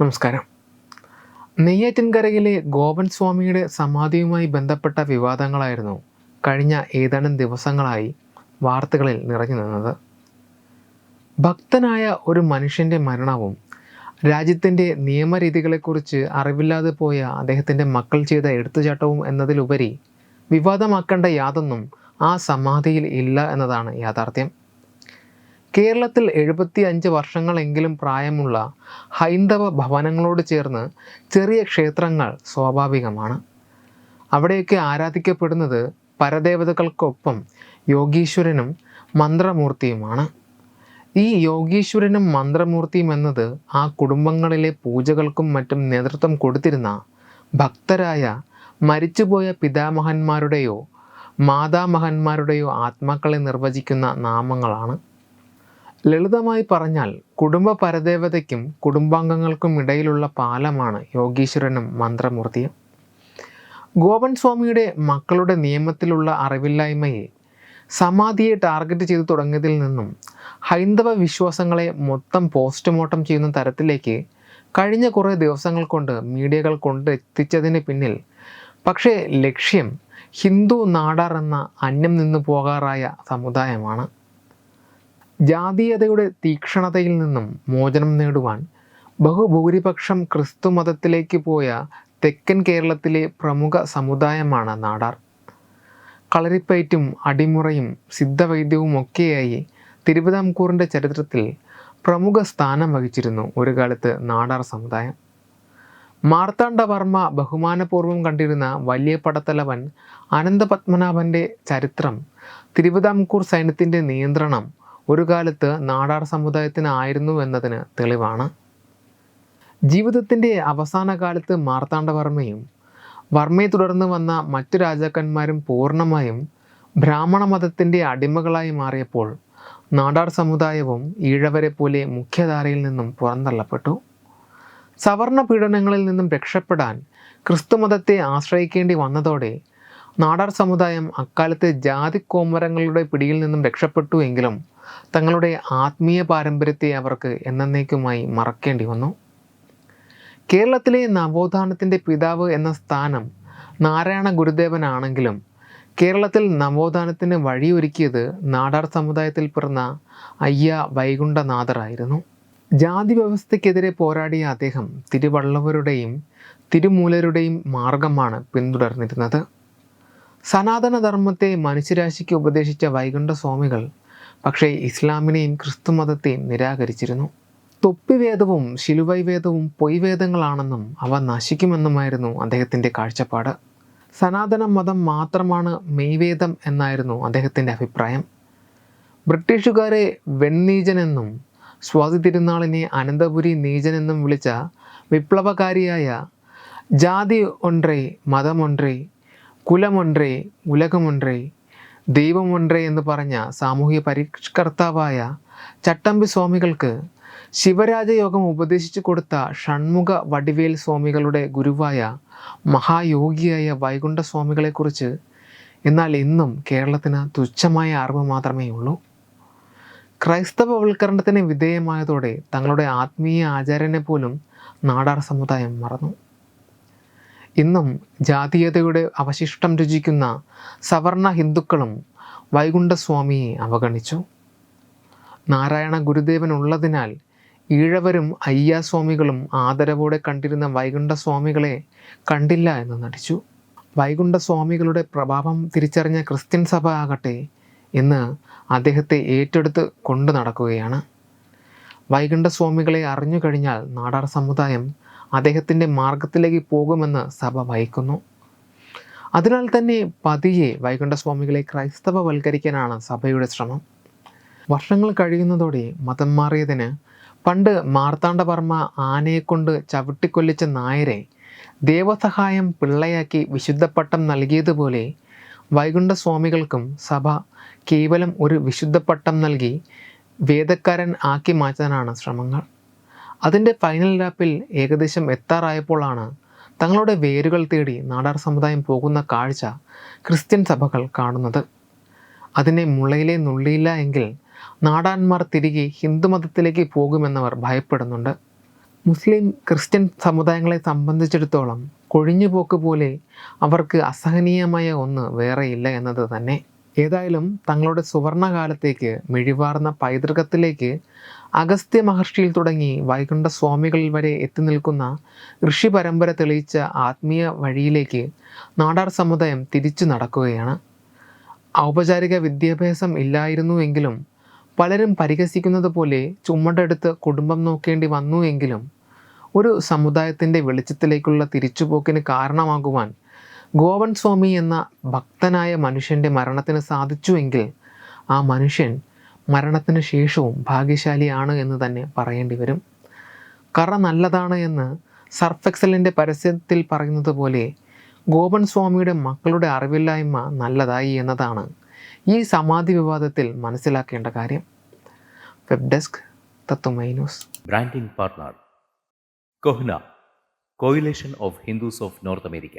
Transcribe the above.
നമസ്കാരം നെയ്യാറ്റിൻകരയിലെ ഗോപൻ സ്വാമിയുടെ സമാധിയുമായി ബന്ധപ്പെട്ട വിവാദങ്ങളായിരുന്നു കഴിഞ്ഞ ഏതാനും ദിവസങ്ങളായി വാർത്തകളിൽ നിറഞ്ഞു നിന്നത് ഭക്തനായ ഒരു മനുഷ്യൻ്റെ മരണവും രാജ്യത്തിൻ്റെ നിയമരീതികളെക്കുറിച്ച് അറിവില്ലാതെ പോയ അദ്ദേഹത്തിൻ്റെ മക്കൾ ചെയ്ത എടുത്തുചാട്ടവും എന്നതിലുപരി വിവാദമാക്കേണ്ട യാതൊന്നും ആ സമാധിയിൽ ഇല്ല എന്നതാണ് യാഥാർത്ഥ്യം കേരളത്തിൽ എഴുപത്തി അഞ്ച് വർഷങ്ങളെങ്കിലും പ്രായമുള്ള ഹൈന്ദവ ഭവനങ്ങളോട് ചേർന്ന് ചെറിയ ക്ഷേത്രങ്ങൾ സ്വാഭാവികമാണ് അവിടെയൊക്കെ ആരാധിക്കപ്പെടുന്നത് പരദേവതകൾക്കൊപ്പം യോഗീശ്വരനും മന്ത്രമൂർത്തിയുമാണ് ഈ യോഗീശ്വരനും മന്ത്രമൂർത്തിയും എന്നത് ആ കുടുംബങ്ങളിലെ പൂജകൾക്കും മറ്റും നേതൃത്വം കൊടുത്തിരുന്ന ഭക്തരായ മരിച്ചുപോയ പിതാമഹന്മാരുടെയോ മാതാമഹന്മാരുടെയോ ആത്മാക്കളെ നിർവചിക്കുന്ന നാമങ്ങളാണ് ലളിതമായി പറഞ്ഞാൽ കുടുംബ പരദേവതയ്ക്കും കുടുംബാംഗങ്ങൾക്കും ഇടയിലുള്ള പാലമാണ് യോഗീശ്വരനും മന്ത്രമൂർത്തിയും ഗോപൻ സ്വാമിയുടെ മക്കളുടെ നിയമത്തിലുള്ള അറിവില്ലായ്മയെ സമാധിയെ ടാർഗറ്റ് ചെയ്തു തുടങ്ങിയതിൽ നിന്നും ഹൈന്ദവ വിശ്വാസങ്ങളെ മൊത്തം പോസ്റ്റ്മോർട്ടം ചെയ്യുന്ന തരത്തിലേക്ക് കഴിഞ്ഞ കുറേ ദിവസങ്ങൾ കൊണ്ട് മീഡിയകൾ കൊണ്ട് എത്തിച്ചതിന് പിന്നിൽ പക്ഷേ ലക്ഷ്യം ഹിന്ദു നാടാർ എന്ന അന്യം നിന്നു പോകാറായ സമുദായമാണ് ജാതീയതയുടെ തീക്ഷണതയിൽ നിന്നും മോചനം നേടുവാൻ ബഹുഭൂരിപക്ഷം മതത്തിലേക്ക് പോയ തെക്കൻ കേരളത്തിലെ പ്രമുഖ സമുദായമാണ് നാടാർ കളരിപ്പയറ്റും അടിമുറയും സിദ്ധവൈദ്യവും ഒക്കെയായി തിരുവിതാംകൂറിൻ്റെ ചരിത്രത്തിൽ പ്രമുഖ സ്ഥാനം വഹിച്ചിരുന്നു ഒരു കാലത്ത് നാടാർ സമുദായം മാർത്താണ്ഡവർമ്മ ബഹുമാനപൂർവ്വം കണ്ടിരുന്ന വലിയ പടത്തലവൻ അനന്തപത്മനാഭൻ്റെ ചരിത്രം തിരുവിതാംകൂർ സൈന്യത്തിൻ്റെ നിയന്ത്രണം ഒരു കാലത്ത് നാടാർ സമുദായത്തിനായിരുന്നു എന്നതിന് തെളിവാണ് ജീവിതത്തിൻ്റെ അവസാന കാലത്ത് മാർത്താണ്ഡവർമ്മയും വർമ്മയെ തുടർന്ന് വന്ന മറ്റു രാജാക്കന്മാരും പൂർണ്ണമായും ബ്രാഹ്മണ മതത്തിൻ്റെ അടിമകളായി മാറിയപ്പോൾ നാടാർ സമുദായവും ഈഴവരെ പോലെ മുഖ്യധാരയിൽ നിന്നും പുറന്തള്ളപ്പെട്ടു സവർണ പീഡനങ്ങളിൽ നിന്നും രക്ഷപ്പെടാൻ ക്രിസ്തുമതത്തെ ആശ്രയിക്കേണ്ടി വന്നതോടെ നാടാർ സമുദായം അക്കാലത്തെ ജാതി കോമരങ്ങളുടെ പിടിയിൽ നിന്നും രക്ഷപ്പെട്ടു എങ്കിലും തങ്ങളുടെ ആത്മീയ പാരമ്പര്യത്തെ അവർക്ക് എന്നേക്കുമായി മറക്കേണ്ടി വന്നു കേരളത്തിലെ നവോത്ഥാനത്തിൻ്റെ പിതാവ് എന്ന സ്ഥാനം നാരായണ ഗുരുദേവനാണെങ്കിലും കേരളത്തിൽ നവോത്ഥാനത്തിന് വഴിയൊരുക്കിയത് നാടാർ സമുദായത്തിൽ പിറന്ന അയ്യ വൈകുണ്ഠനാഥറായിരുന്നു ജാതി വ്യവസ്ഥയ്ക്കെതിരെ പോരാടിയ അദ്ദേഹം തിരുവള്ളവരുടെയും തിരുമൂലരുടെയും മാർഗമാണ് പിന്തുടർന്നിരുന്നത് സനാതനധർമ്മത്തെ മനുഷ്യരാശിക്ക് ഉപദേശിച്ച വൈകുണ്ഠ സ്വാമികൾ പക്ഷേ ഇസ്ലാമിനെയും മതത്തെയും നിരാകരിച്ചിരുന്നു തൊപ്പിവേദവും ശിലുവൈവേദവും പൊയ്വേദങ്ങളാണെന്നും അവ നശിക്കുമെന്നുമായിരുന്നു അദ്ദേഹത്തിൻ്റെ കാഴ്ചപ്പാട് സനാതന മതം മാത്രമാണ് മെയ്വേദം എന്നായിരുന്നു അദ്ദേഹത്തിൻ്റെ അഭിപ്രായം ബ്രിട്ടീഷുകാരെ വെണ്ണീജനെന്നും സ്വാതി തിരുനാളിനെ അനന്തപുരി നീജനെന്നും വിളിച്ച വിപ്ലവകാരിയായ ജാതി ഒൻറേ മതമൊൻറേ കുലമൊன்றേ ഉലകമൊன்றേ ദൈവമൊன்றേ എന്ന് പറഞ്ഞ സാമൂഹ്യ പരിഷ്കർത്താവായ ചട്ടമ്പി സ്വാമികൾക്ക് ശിവരാജയോഗം ഉപദേശിച്ചു കൊടുത്ത ഷൺമുഖ വടിവേൽ സ്വാമികളുടെ ഗുരുവായ മഹായോഗിയായ വൈകുണ്ഠ സ്വാമികളെക്കുറിച്ച് എന്നാൽ ഇന്നും കേരളത്തിന് തുച്ഛമായ അറിവ് മാത്രമേ ഉള്ളൂ ക്രൈസ്തവവൽക്കരണത്തിന് വിധേയമായതോടെ തങ്ങളുടെ ആത്മീയ ആചാര്യനെ പോലും നാടാർ സമുദായം മറന്നു ഇന്നും ജാതീയതയുടെ അവശിഷ്ടം രുചിക്കുന്ന സവർണ ഹിന്ദുക്കളും വൈകുണ്ഠസ്വാമിയെ അവഗണിച്ചു നാരായണ ഗുരുദേവൻ ഉള്ളതിനാൽ ഈഴവരും അയ്യാസ്വാമികളും ആദരവോടെ കണ്ടിരുന്ന വൈകുണ്ഠസ്വാമികളെ കണ്ടില്ല എന്ന് നടിച്ചു വൈകുണ്ഠസ്വാമികളുടെ പ്രഭാവം തിരിച്ചറിഞ്ഞ ക്രിസ്ത്യൻ സഭ ആകട്ടെ എന്ന് അദ്ദേഹത്തെ ഏറ്റെടുത്ത് കൊണ്ടു നടക്കുകയാണ് വൈകുണ്ഠസ്വാമികളെ അറിഞ്ഞു കഴിഞ്ഞാൽ നാടാർ സമുദായം അദ്ദേഹത്തിൻ്റെ മാർഗത്തിലേക്ക് പോകുമെന്ന് സഭ വഹിക്കുന്നു അതിനാൽ തന്നെ പതിയെ വൈകുണ്ഠസ്വാമികളെ ക്രൈസ്തവ വൽക്കരിക്കാനാണ് സഭയുടെ ശ്രമം വർഷങ്ങൾ കഴിയുന്നതോടെ മതം മാറിയതിന് പണ്ട് മാർത്താണ്ഡവർമ്മ ആനയെക്കൊണ്ട് ചവിട്ടിക്കൊല്ലിച്ച നായരെ ദേവസഹായം പിള്ളയാക്കി വിശുദ്ധപ്പട്ടം നൽകിയതുപോലെ വൈകുണ്ഠസ്വാമികൾക്കും സഭ കേവലം ഒരു വിശുദ്ധപ്പട്ടം നൽകി വേദക്കാരൻ ആക്കി മാറ്റാനാണ് ശ്രമങ്ങൾ അതിൻ്റെ ഫൈനൽ ലാപ്പിൽ ഏകദേശം എത്താറായപ്പോഴാണ് തങ്ങളുടെ വേരുകൾ തേടി നാടാർ സമുദായം പോകുന്ന കാഴ്ച ക്രിസ്ത്യൻ സഭകൾ കാണുന്നത് അതിനെ മുളയിലെ നുള്ളിയില്ല എങ്കിൽ നാടാന്മാർ തിരികെ ഹിന്ദുമതത്തിലേക്ക് പോകുമെന്നവർ ഭയപ്പെടുന്നുണ്ട് മുസ്ലിം ക്രിസ്ത്യൻ സമുദായങ്ങളെ സംബന്ധിച്ചിടത്തോളം കൊഴിഞ്ഞുപോക്ക് പോലെ അവർക്ക് അസഹനീയമായ ഒന്ന് വേറെയില്ല എന്നത് തന്നെ ഏതായാലും തങ്ങളുടെ സുവർണകാലത്തേക്ക് മിഴിവാർന്ന പൈതൃകത്തിലേക്ക് അഗസ്ത്യ മഹർഷിയിൽ തുടങ്ങി വൈകുണ്ഠ സ്വാമികളിൽ വരെ എത്തി നിൽക്കുന്ന ഋഷി പരമ്പര തെളിയിച്ച ആത്മീയ വഴിയിലേക്ക് നാടാർ സമുദായം തിരിച്ചു നടക്കുകയാണ് ഔപചാരിക വിദ്യാഭ്യാസം ഇല്ലായിരുന്നു എങ്കിലും പലരും പരിഹസിക്കുന്നത് പോലെ ചുമടെടുത്ത് കുടുംബം നോക്കേണ്ടി വന്നു എങ്കിലും ഒരു സമുദായത്തിൻ്റെ വെളിച്ചത്തിലേക്കുള്ള തിരിച്ചുപോക്കിന് കാരണമാകുവാൻ ഗോവൻ സ്വാമി എന്ന ഭക്തനായ മനുഷ്യൻ്റെ മരണത്തിന് സാധിച്ചുവെങ്കിൽ ആ മനുഷ്യൻ മരണത്തിന് ശേഷവും ഭാഗ്യശാലിയാണ് എന്ന് തന്നെ പറയേണ്ടി വരും കറ നല്ലതാണ് എന്ന് സർഫെക്സലിൻ്റെ പരസ്യത്തിൽ പറയുന്നത് പോലെ ഗോപൻ സ്വാമിയുടെ മക്കളുടെ അറിവില്ലായ്മ നല്ലതായി എന്നതാണ് ഈ സമാധി വിവാദത്തിൽ മനസ്സിലാക്കേണ്ട കാര്യം വെബ് ഡെസ്ക് തത്വമൈനൂസ് ബ്രാൻഡിംഗ് പാർട്ണർ കൊഹ്ന coalition of Hindus of North America